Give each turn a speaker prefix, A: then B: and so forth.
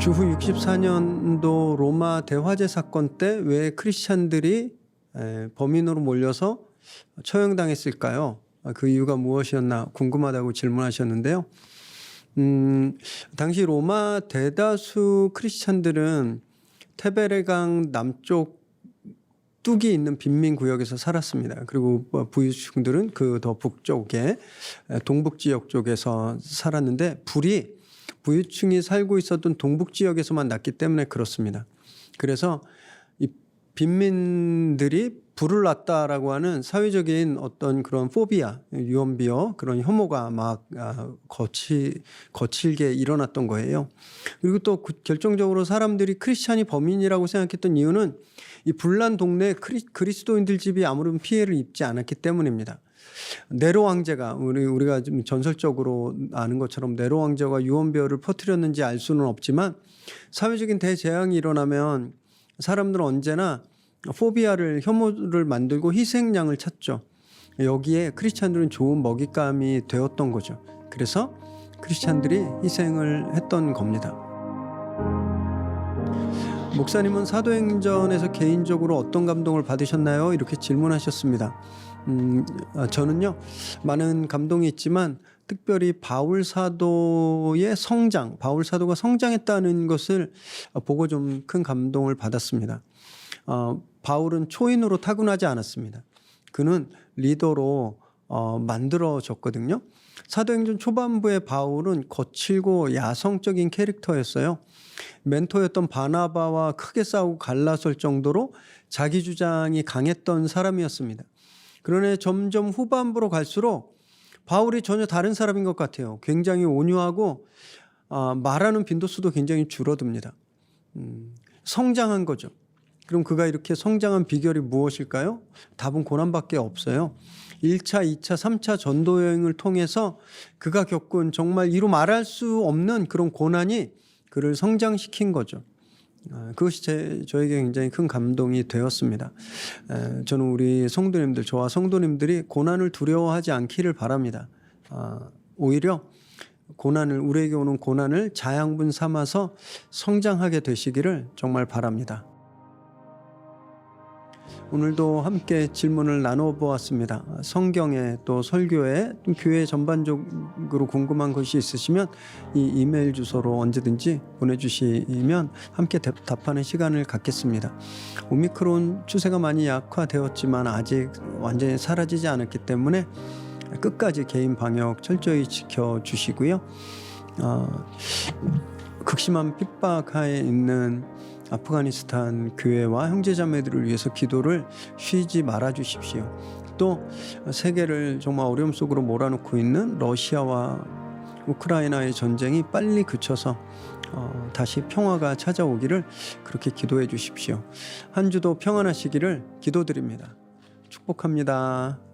A: 주후 64년도 로마 대화재 사건 때 왜 크리스찬들이 에, 범인으로 몰려서 처형당했을까요? 아, 그 이유가 무엇이었나 궁금하다고 질문하셨는데요. 음, 당시 로마 대다수 크리스찬들은 테베레강 남쪽 뚝이 있는 빈민 구역에서 살았습니다. 그리고 뭐 부유층들은 그 더 북쪽에 에, 동북 지역 쪽에서 살았는데 불이 부유층이 살고 있었던 동북 지역에서만 났기 때문에 그렇습니다. 그래서 이 빈민들이 불을 났다라고 하는 사회적인 어떤 그런 포비아, 유언비어 그런 혐오가 막 아, 거치 거칠게 일어났던 거예요. 그리고 또 그- 결정적으로 사람들이 크리스찬이 범인이라고 생각했던 이유는 이 불난 동네 크리, 그리스도인들 집이 아무런 피해를 입지 않았기 때문입니다. 네로 황제가 우리 우리가 좀 전설적으로 아는 것처럼 네로 황제가 유언비어를 퍼뜨렸는지 알 수는 없지만 사회적인 대재앙이 일어나면 사람들은 언제나 포비아를 혐오를 만들고 희생양을 찾죠. 여기에 크리스찬들은 좋은 먹잇감이 되었던 거죠. 그래서 크리스찬들이 희생을 했던 겁니다. 목사님은 사도행전에서 개인적으로 어떤 감동을 받으셨나요? 이렇게 질문하셨습니다. 음, 아, 저는요 많은 감동이 있지만 특별히 바울 사도의 성장, 바울 사도가 성장했다는 것을 보고 좀 큰 감동을 받았습니다. 어, 바울은 초인으로 타고나지 않았습니다. 그는 리더로 어, 만들어졌거든요. 사도행전 초반부의 바울은 거칠고 야성적인 캐릭터였어요. 멘토였던 바나바와 크게 싸우고 갈라설 정도로 자기 주장이 강했던 사람이었습니다. 그러나 점점 후반부로 갈수록 바울이 전혀 다른 사람인 것 같아요. 굉장히 온유하고 아, 말하는 빈도수도 굉장히 줄어듭니다. 음, 성장한 거죠. 그럼 그가 이렇게 성장한 비결이 무엇일까요? 답은 고난밖에 없어요. 1차, 2차, 3차 전도 여행을 통해서 그가 겪은 정말 이루 말할 수 없는 그런 고난이 그를 성장시킨 거죠. 아, 그것이 제, 저에게 굉장히 큰 감동이 되었습니다. 에, 저는 우리 성도님들, 저와 성도님들이 고난을 두려워하지 않기를 바랍니다. 아, 오히려 고난을 우리에게 오는 고난을 자양분 삼아서 성장하게 되시기를 정말 바랍니다. 오늘도 함께 질문을 나누어 보았습니다. 성경에 또 설교에 또 교회 전반적으로 궁금한 것이 있으시면 이 이메일 주소로 언제든지 보내주시면 함께 대- 답하는 시간을 갖겠습니다. 오미크론 추세가 많이 약화되었지만 아직 완전히 사라지지 않았기 때문에 끝까지 개인 방역 철저히 지켜 주시고요. 어, 극심한 핍박하에 있는 아프가니스탄 교회와 형제자매들을 위해서 기도를 쉬지 말아 주십시오. 또 세계를 정말 어려움 속으로 몰아넣고 있는 러시아와 우크라이나의 전쟁이 빨리 그쳐서 어, 다시 평화가 찾아오기를 그렇게 기도해 주십시오. 한 주도 평안하시기를 기도드립니다. 축복합니다.